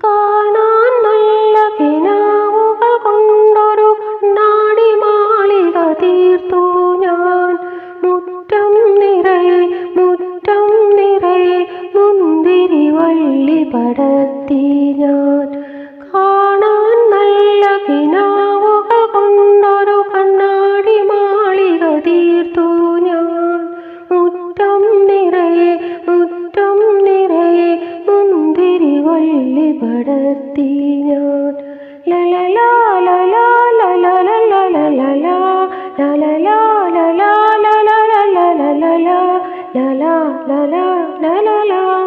കാണാൻ നല്ല ഞാൻ. മുറ്റം മുറ്റം വള്ളി പടർത്തി ഞാൻ. കാണാൻ നല്ല കിനാവുകൾ പടർത്തി ഞാൻ ലലലാ ലലാ ലലാ ലലാ ലലാ ലലലാ ലലാ ലലാ ലലാ ലലാ ലലാ ലലാ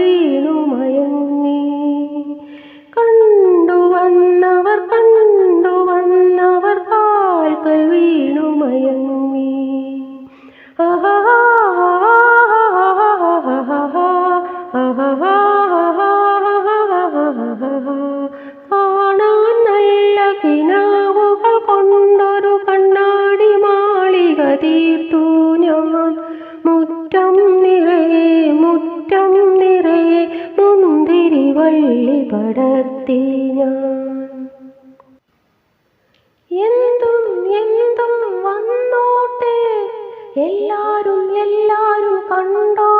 भी പടർത്തി ഞാൻ എന്തും എന്തും വന്നോട്ടെ. എല്ലാരും എല്ലാരും കണ്ടോട്ടെ